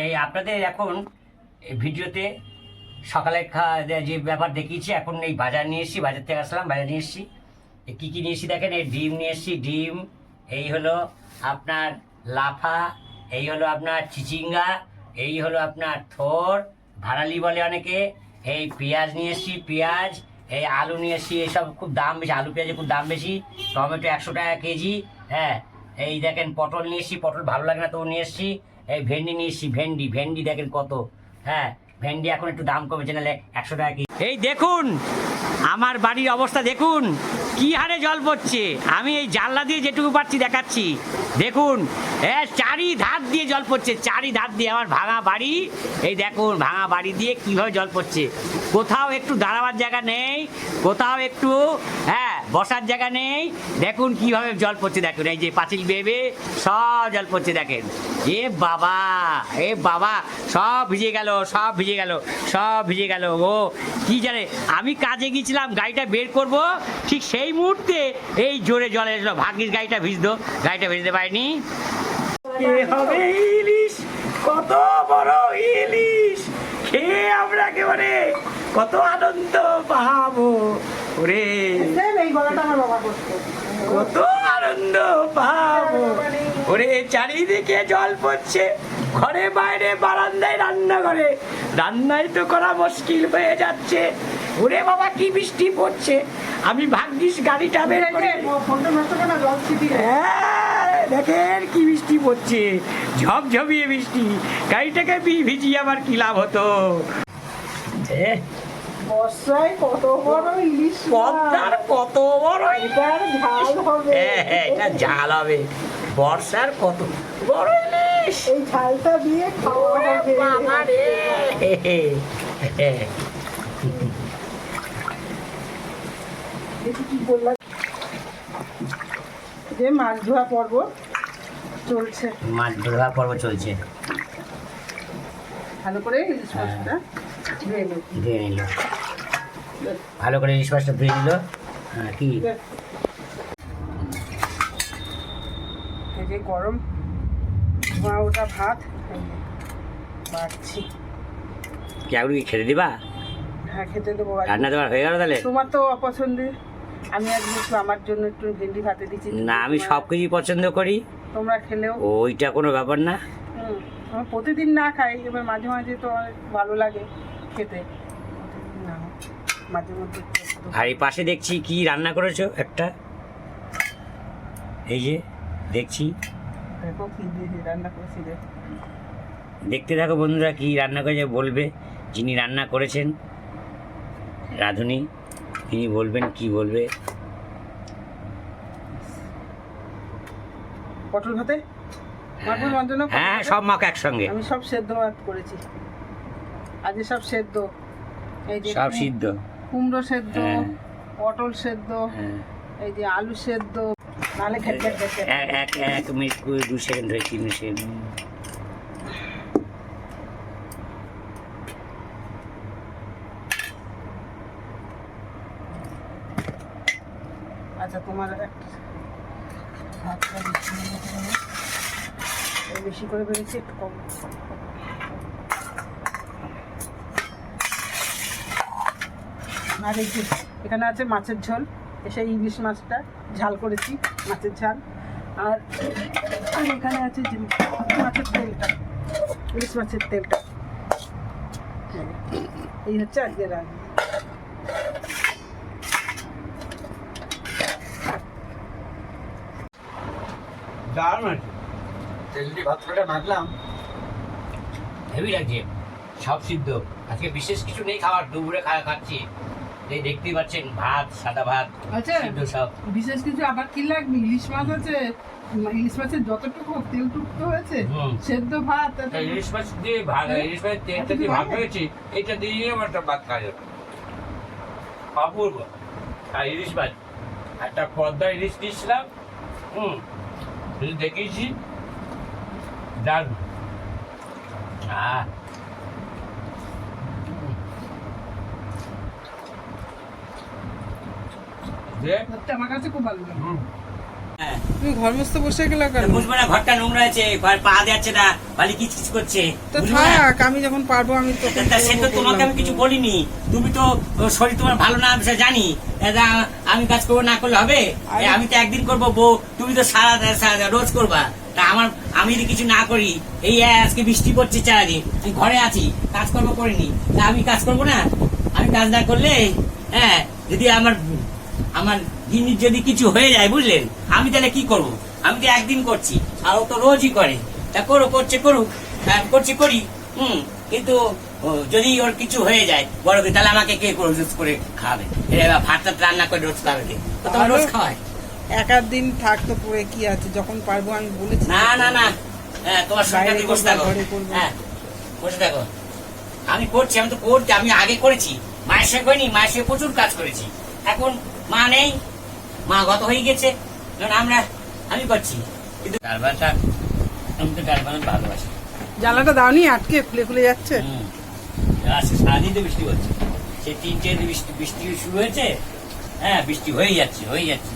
এই আপনাদের এখন ভিডিওতে সকালে যে ব্যাপার দেখিয়েছি, এখন এই বাজার নিয়ে এসেছি, বাজার থেকে আসলাম, বাজার নিয়ে এসেছি। কী কী নিয়ে এসেছি দেখেন, এই ডিম নিয়ে এসেছি, ডিম, এই হলো আপনার লাফা, এই হলো আপনার চিচিঙ্গা, এই হলো আপনার থোর, ভাড়ালি বলে অনেকে, এই পেঁয়াজ নিয়ে এসেছি, পেঁয়াজ, এই আলু নিয়ে এসেছি, এইসব খুব দাম বেশি, আলু পেঁয়াজের খুব দাম বেশি, টমেটো একশো টাকা কেজি হ্যাঁ এই দেখেন, পটল নিয়ে এসেছি, পটল ভালো লাগে না তো নিয়ে এসেছি এই ভেন্ডি নিয়ে এসেছি, ভেন্ডি ভেন্ডি দেখেন কত। হ্যাঁ ভেন্ডি এখন একটু দাম কমেছে, নাহলে একশো টাকা কেজি এই দেখুন, আমার বাড়ির অবস্থা দেখুন, কি হারে জল পড়ছে। আমি এই জানলা দিয়ে যেটুকু পাচ্ছি দেখাচ্ছি। দেখুন হ্যাঁ চারি ধার দিয়ে জল পড়ছে চারি ধার দিয়ে। আমার ভাঙা বাড়ি, এই দেখুন, ভাঙা বাড়ি দিয়ে কীভাবে জল পড়ছে। কোথাও একটু দাঁড়াবার জায়গা নেই, কোথাও একটু হ্যাঁ বসার জায়গা নেই। দেখুন কীভাবে জল পড়ছে, দেখুন। এই যে পাঁচিল বেবে সব জল পড়ছে, দেখেন। এ বাবা এ বাবা, সব ভিজে গেল, সব ভিজে গেল, সব ভিজে গেল। ও, কি জানে? আমি কাজে গিয়েছিলাম, গাড়িটা বের করব, ঠিক সেই মুহূর্তে এই জোরে জল এসলো ভাগ্যিস গাড়িটা ভিজতো, গাড়িটা ভিজতে পারিনি। হবে ইলিশ? কত বড় ইলিশ? খেয়ে আমরা একেবারে কত আনন্দ পাবো। ওরে এই গলাটা আমার বাবা করতো কত আনন্দ পাবো ওরে চারিদিকে জল পড়ছে। ঘরে বাইরে বারান্দায় রান্না করে রান্নায় তো করা মুশকিল হয়ে যাচ্ছে। ওরে বাবা কি বৃষ্টি পড়ছে। আমি ভাগ্যিস গাড়িটা বের করে ফোনটা নষ্ট করে না জল ছিটি হ্যাঁ, দেখেন কি বৃষ্টি পড়ছে। ঝপঝপিয়ে বৃষ্টি। গাড়িটাকে ভিজিয়ে আবার কি লাভ হতো? বর্ষায় কত বড় ইলিশ মাছ। পদ্মার কত বড় এটার ঝাল হবে। হ্যাঁ, হ্যাঁ, এটা হবে। বর্ষার কত বড় ইলিশ। এই ঝালটা দিয়ে খাওয়া হবে। বাবা রে। কি বললাম। যে মাছ ধোয়া পর্ব চলছে। মাছ ধরা পর্ব চলছে। ভালো করে ইলিশ মাছটা। ধুয়ে নিল। ভালো করে ইলিশ মাছটা ধুয়ে নিল। হ্যাঁ কি? গরম ধোঁয়া ওটা ভাত কেমন কি খেতে দিবা? হ্যাঁ খেতে দেবো রান্না হয়ে গেল তাহলে? তোমার তো অপছন্দে আমি আজকে একটু আমার জন্য একটু ভেন্ডি ভাতে দিচ্ছি। না আমি সব কিছুই পছন্দ করি। তোমরা খেলেও। ওইটা কোনো ব্যাপার না। হুম, প্রতিদিন না খাই এবার মাঝে মাঝে তো ভালো লাগে। খেতে। না মাঝে মধ্যে একটু একটু। আর এই পাশে দেখছি কি রান্না করেছ একটা? এই যে দেখছি। দেখো কি রান্না করেছি দেখতে থাকো বন্ধুরা কি রান্না করেছে বলবে। যিনি রান্না করেছেন রাঁধুনি তিনি বলবেন কি বলবে। পটল ভাতে? হ্যাঁ সব মাখ একসঙ্গে। আমি সব সেদ্ধ ভাত করেছি। আজকে সব সেদ্ধ। এই যে সব সিদ্ধ। কুমড়ো সেদ্ধ হ্যাঁ। পটল সেদ্ধ হ্যাঁ। এই যে আলু সেদ্ধ ঘ্যাট ঘ্যাট। এক এক মিনিট দু সেকেন্ড হয়ে তিন সেকেন্ড আচ্ছা তোমার একটা ভাতটা বেশি করে বেশি বেড়েছি একটু কম। আর এই যে এখানে আছে মাছের ঝোল এসে ইলিশ মাছটা ঝাল করেছি মাছের ঝাল। আর আর এখানে আছে যে মাছের তেলটা ইলিশ মাছের তেলটা। এই হচ্ছে আজকে রান্না। দারুণ আছে তেলটি ভাতটা মাখলাম। হেভি লাগছে সব সিদ্ধ। আজকে বিশেষ কিছু নেই খাবার দুপুরে খাওয়া খাচ্ছি। এই দেখতেই পাচ্ছেন ভাত সাদা ভাত আচ্ছা সব। বিশেষ কিছু আবার কি লাগবে? ইলিশ মাছ আছে ইলিশ মাছের যতটুকু তেল টুকতো হয়েছে। সেদ্ধ ভাত ইলিশ মাছ দিয়ে ভাত ইলিশ মাছের তেলটা দিয়ে ভাত হয়েছে এটা দিয়ে আমার একটা ভাত খাওয়া যাবে। অপূর্ব। আর ইলিশ মাছ একটা পদ্মা ইলিশ দিয়েছিলাম হুম শুধু দেখিয়েছি দারুণ। আহ দিয়ে সত্যি আমার কাছে খুব ভালো লাগে। হ্যাঁ। তুমি ঘর মস্ত বসে গেলে কেন? বুঝব না ঘরটা নোংরা আছে ঘর পা যাচ্ছে না বালি কিচ কিচ করছে। তো থাক আমি যখন পারব আমি তো সে তো তোমাকে আমি কিছু বলিনি। তুমি তো শরীর তোমার ভালো না আমি জানি। আমি কাজ করব না করলে হবে? আমি তো একদিন করব বউ তুমি তো সারা সারা রোজ করবা। তা আমার আমি যদি কিছু না করি এই আজকে বৃষ্টি পড়ছে চারাদিন আমি ঘরে আছি কাজকর্ম করিনি। তা আমি কাজ করব না? আমি কাজ না করলে হ্যাঁ যদি আমার আমার দিনের যদি কিছু হয়ে যায় বুঝলেন? আমি তাহলে কি করব? আমি তো একদিন করছি আর ও তো রোজই করে। তা করো করছে করুক করছি করি হুম কিন্তু যদি ওর কিছু হয়ে যায় বড় তাহলে আমাকে কে করে রোজ করে খাওয়াবে এবার ভাত রান্না করে রোজ খাওয়াবে কে? তোমার রোজ খাওয়ায় এক আধ দিন থাকতো পরে কি আছে যখন পারব আমি বলেছি। না না না। হ্যাঁ, তোমার বসে থাকো। হ্যাঁ বসে থাকো। আমি করছি আমি তো করছি আমি আগে করেছি। মায়ের সঙ্গে করিনি মায়ের সঙ্গে প্রচুর কাজ করেছি। এখন মা নেই মা গত হয়ে গেছে আমরা আমি করছি। কিন্তু ডালবাটা আমি তো ডালবাটা ভালোবাসি। জানলাটা দাওনি আটকে খুলে খুলে যাচ্ছে। আজকে সারাদিন তো বৃষ্টি হচ্ছে সেই তিনটে বৃষ্টি বৃষ্টি শুরু হয়েছে হ্যাঁ বৃষ্টি হয়ে যাচ্ছে হয়ে যাচ্ছে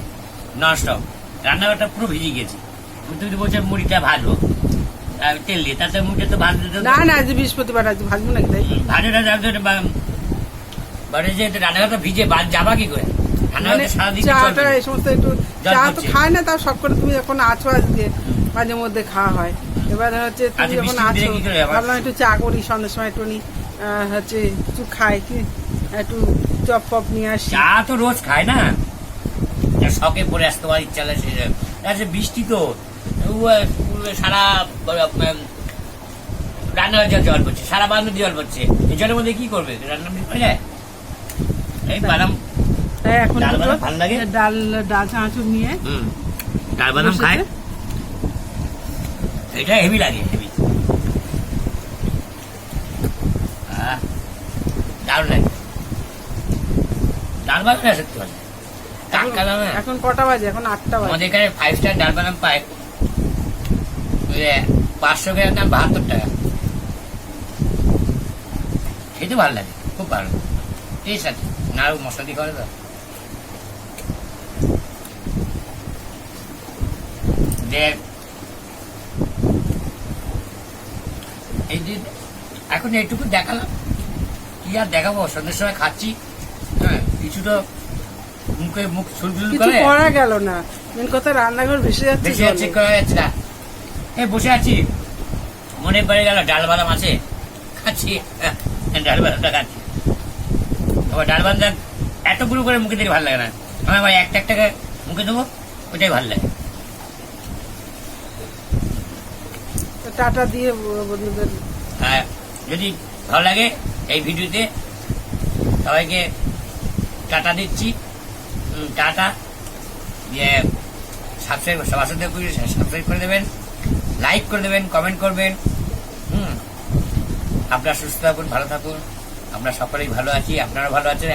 ননস্টপ। রান্নাঘরটা পুরো ভিজে গেছে। তুমি বলছো মুড়িটা আর তেল দিয়ে তাতে মুড়িটা তো ভাজতে না না আজ বৃহস্পতিবার আজ ভাজবো নাকি তাই? ভাজোটা যাবে বাড়ি যে রান্নাঘরটা ভিজে বাদ যাবা কি করে? চাটা এই সমস্ত একটু চা তো খায় না তাও সব করে তুমি যখন আছো আজকে মাঝে মধ্যে খাওয়া হয়। এবার হচ্ছে তুমি যখন আছো? ভাবলাম একটু চা করি সন্ধ্যের সময় একটু হচ্ছে কিছু খাই কি একটু চপ ফপ নিয়ে আসি। চা তো রোজ খায় না। শখে পরে আসতে পারি ইচ্ছা আচ্ছা বৃষ্টি তো সারা উম, রান্নাঘর জল জল পড়ছে সারা বান্ধব জল পড়ছে এই জলের মধ্যে কি করবে? রান্না যায়? এই বাদাম তাই এখন ডাল? ডাল চানাচুর নিয়ে ডাল বাদাম খায় এটা হেভি লাগে হেভি দারুণ লাগে ডাল বাদাম সত্যি ভালো টাটকা দামে এখন কটা বাজে? এখন আটটা বাজে। আমাদের এখানে ফাইভ স্টার ডাল বাদাম পায়। পাঁচশো গ্রাম দাম বাহাত্তর টাকা। খেতে ভালো লাগে খুব ভালো এই সাথে নাড়ু মশলা দিয়ে করে তো। দেখ এই যে এখন এইটুকু দেখালাম। কি আর দেখাবো? সন্ধ্যের সময় খাচ্ছি। হ্যাঁ কিছু তো মুখে মুখ সুলসুল করে। করা গেল না। মেন কথা রান্নাঘর ভেসে যাচ্ছে আছে জলে। করা যাচ্ছে না। এই বসে আছি। মনে পড়ে গেল ডাল বাদাম আছে। খাচ্ছি। হ্যাঁ, ডাল বাদামটা খাচ্ছি। আবার ডাল বাদাম এতগুলো করে মুখে দিলে ভালো লাগে না। আমার আবার একটা একটা করে মুখে দেবো ওটাই ভালো লাগে। টাটা দিয়ে বন্ধুদের আর যদি ভালো লাগে এই ভিডিওতে সবাইকে টাটা দিচ্ছি। টাটা। দিয়ে সাবস্ক্রাইব সবার সাথে সাবস্ক্রাইব করে দেবেন লাইক করে দেবেন কমেন্ট করবেন। হুম, আপনারা সুস্থ থাকুন, ভালো থাকুন। আমরা সকলেই ভালো আছি আপনারা ভালো আছেন।